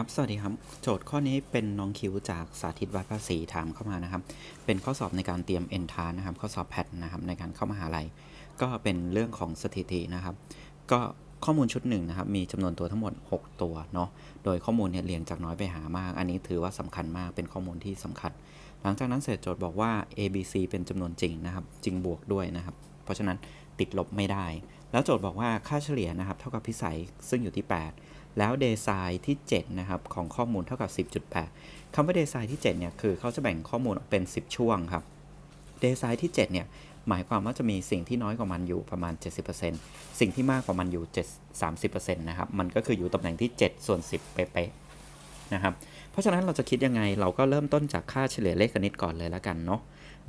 ครับ สวัสดีครับ โจทย์ข้อนี้เป็นน้องคิวจากสาธิตวัดภาษีถามเข้ามานะครับ เป็นข้อสอบในการเตรียมเอนทานนะครับ ข้อสอบแพทนะครับในการเข้ามหาลัย ก็เป็นเรื่องของสถิตินะครับ ก็ ข้อมูลชุดหนึ่งนะครับ มีจำนวนตัวทั้งหมด 6 ตัวเนาะ โดยข้อมูลเนี่ยเรียงจากน้อยไปหามาก อันนี้ถือว่าสำคัญมาก เป็นข้อมูลที่สำคัญ หลังจากนั้นเสร็จโจทย์บอกว่า A B C เป็นจำนวนจริงนะครับ จริงบวกด้วยนะครับ เพราะฉะนั้นติดลบไม่ได้ แล้วโจทย์บอกว่าค่าเฉลี่ยนะครับ เท่ากับพิสัยซึ่งอยู่ที่ 8 แล้วเดซไน์ที่7นะครับของข้อมูลเท่ากับ 10.8คำว่าเดซไน์ที่7เนี่ยคือเขาจะแบ่งข้อมูลออกเป็น 10 ช่วงครับ เดซไน์ที่7เนี่ยหมายความว่าจะมีสิ่งที่น้อยกว่ามันอยู่ประมาณ 70%สิ่งที่มากกว่ามันอยู่ 7 30%นะครับมันก็คืออยู่ตำแหน่งที่ 7 ส่วน 10 เป๊ะๆนะครับเพราะฉะนั้นเราจะคิดยังไงเราก็เริ่มต้นจากค่าเฉลี่ยเลขคณิตก่อนเลยแล้วกันเนาะ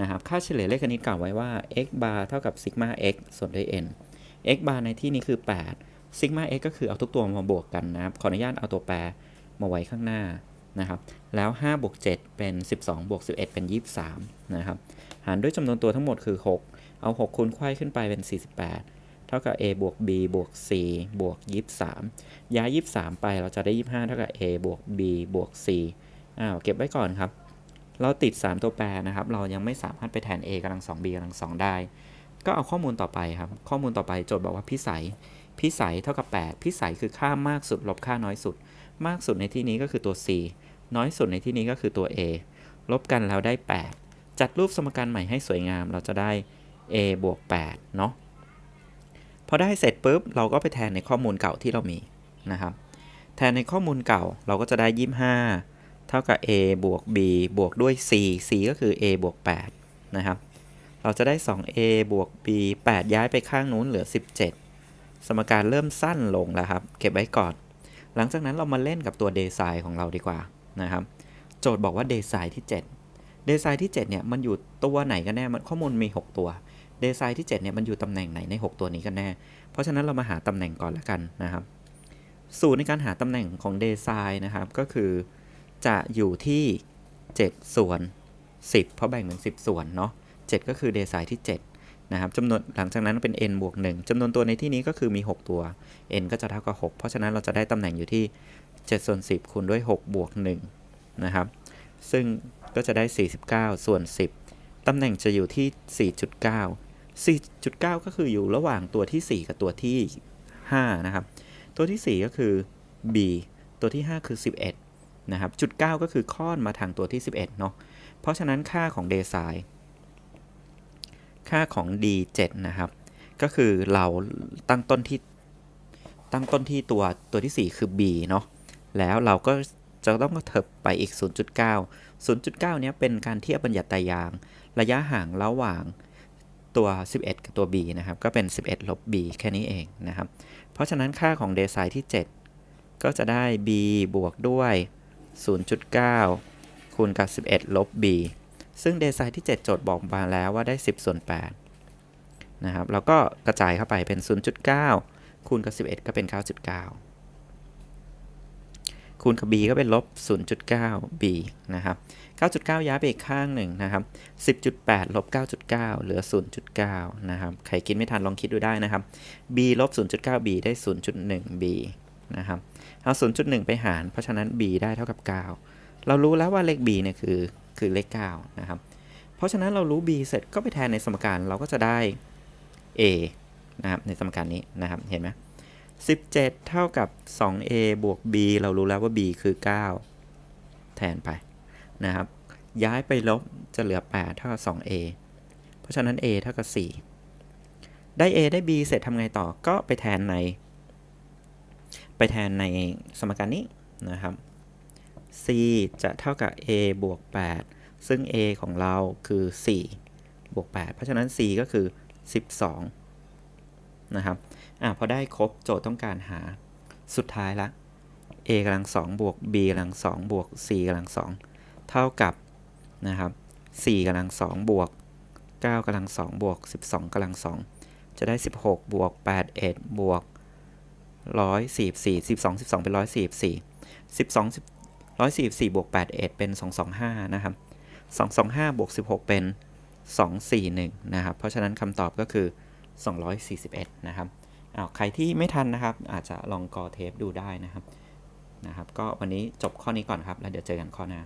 นะครับค่าเฉลี่ยเลขคณิตกล่าวไว้ว่า x bar เท่ากับซิกมา x ส่วนด้วย n x bar ในที่นี้คือ 8ซิกมา x ก็คือเอาทุกตัวมาบวกกันนะครับขออนุญาตเอาตัวแปรมาไว้ข้างหน้า นะครับแล้ว5บวก7เป็น 12บวก11 เป็น 23นะครับหารด้วยจำนวนตัวทั้งหมดคือ 6 เอา 6คูณไขว้ขึ้นไปเป็น 48 เท่ากับ a บวก b บวก c บวก 23 ย้าย 23 ไปเราจะได้ 25 เท่ากับ a บวก b บวก c อ้าวเก็บไว้ก่อนครับ เราติด 3 ตัวแปรนะครับ เรายังไม่สามารถไปแทน a กำลัง 2b กำลัง 2 ได้ ก็เอาข้อมูลต่อไปครับ ข้อมูลต่อไปโจทย์บอกว่าพิสัย พิสัยเท่ากับ 8 พิสัยคือค่ามากสุดลบค่าน้อยสุด มากสุดในที่นี้ก็คือตัว c น้อยสุดในที่นี้ก็คือตัว a ลบกันแล้วได้ 8 จัดรูปสมการใหม่ให้สวยงาม เราจะได้ a บวก8เนาะ พอได้เสร็จปุ๊บ เราก็ไปแทนในข้อมูลเก่าที่เรามีนะครับ แทนในข้อมูลเก่าเราก็จะได้ 25 เท่ากับ a บวก b บวกด้วย c c ก็คือ a บวก8นะครับ เราจะได้ 2a บวก b 8 ย้ายไปข้างนู้นเหลือ 17 สมการเริ่มสั้นลงแล้วครับ เก็บไว้ก่อน หลังจากนั้นเรามาเล่นกับตัวเดซายของเราดีกว่า นะครับ โจทย์บอกว่าเดซายที่ 7 เดซายที่ 7 เนี่ย มันอยู่ตัวไหนกันแน่ มันข้อมูลมี 6 ตัว เดซายที่ 7 เนี่ย มันอยู่ตำแหน่งไหนใน 6 ตัวนี้กันแน่ เพราะฉะนั้นเรามาหาตำแหน่งก่อนละกันนะครับ สูตรในการหาตำแหน่งของเดซายนะครับ ก็คือจะอยู่ที่ 7 ส่วน 10 เพราะแบ่งเป็น 10 ส่วนเนาะ7ก็คือเดซายที่ 7 นะครับจำนวนหลังจากนั้นเป็น n บวก1จำนวนตัวในที่นี้ก็คือมี 6 ตัว n ก็จะเท่ากับ 6 เพราะฉะนั้นเราจะได้ตำแหน่งอยู่ที่7ส่วน10 คูณด้วย 6 บวก1นะครับ ซึ่งก็จะได้ 49 ส่วน 10 ตำแหน่งจะอยู่ที่ 4.9 4.9 ก็คืออยู่ระหว่างตัวที่ 4 กับตัวที่ 5 นะครับ ตัวที่ 4 ก็คือ b ตัวที่ 5 คือ 11 นะครับ จุด 9 ก็คือค่อนมาทางตัวที่ 11 เนาะเพราะฉะนั้นค่าของเดซาย ค่าของ d7 นะครับ ก็คือเราตั้งต้นที่ตั้งต้นที่ตัวตัวที่ 4 คือ b เนาะแล้วเราก็จะต้องเถิบไปอีก 0.9 0.9 เนี้ยเป็นการเทียบบัญญัติตายาง ระยะห่างระหว่างตัว 11 กับตัว b นะครับ ก็เป็น 11 ลบ b แค่นี้เองนะครับ เพราะฉะนั้นค่าของเดซายที่ 7 ก็จะได้ b บวกด้วย 0.9 คูณกับ 11 ลบ b ซึ่งเดซายที่ 7 โจทย์บอกมาแล้วว่าได้ 10 ส่วน8นะครับแล้วก็กระจายเข้าไปเป็น 0.9 คูณกับ 11 ก็เป็น 9.9 คูณกับ b ก็เป็นลบ 0.9 b นะครับ 9.9 ย้ายไปอีกข้างหนึ่งนะครับ 10.8 ลบ 9.9 เหลือ 0.9 นะครับ ใครคิดไม่ทันลองคิดดูได้นะครับ b ลบ 0.9 b ได้ 0.1 b นะครับเอา 0.1 ไปหาร เพราะฉะนั้น b ได้เท่ากับ 9 เรารู้แล้วว่าเลข b เนี่ยคือ คือเลข9นะครับ เพราะฉะนั้นเรารู้ b เสร็จก็ไปแทนในสมการเราก็จะได้ a นะครับในสมการนี้นะครับเห็นไหม17 เท่ากับ 2a บวก b เรารู้แล้วว่า b คือ 9 แทนไปนะครับ ย้ายไปลบจะเหลือ 8 เท่ากับ 2a เพราะฉะนั้น a เท่ากับ 4 ได้ a ได้ b เสร็จทำไงต่อก็ไปแทนใน ไปแทนในสมการนี้นะครับ c จะเท่ากับ a บวก 8 ซึ่ง a ของเราคือ 4 บวก 8 เพราะฉะนั้น c ก็คือ 12 นะครับ อะพอได้ครบโจทย์ต้องการหาสุดท้ายละ a กำลัง2บวก b กำลัง2บวก c กำลัง2เท่ากับนะครับ4กำลัง2บวก 9กำลัง2บวก 12กำลัง2จะได้ 16 บวก 8 1บวก144 12 12 เป็น144 12 144บวก8 1 เป็น 225 นะครับ 225บวก16 เป็น 241 นะครับ เพราะฉะนั้นคำตอบก็คือ 241 นะครับอาใครที่ไม่ทันนะครับ อาจจะลองกอเทปดูได้นะครับนะครับ ก็วันนี้จบข้อนี้ก่อนครับ แล้วเดี๋ยวเจอกันข้อหน้า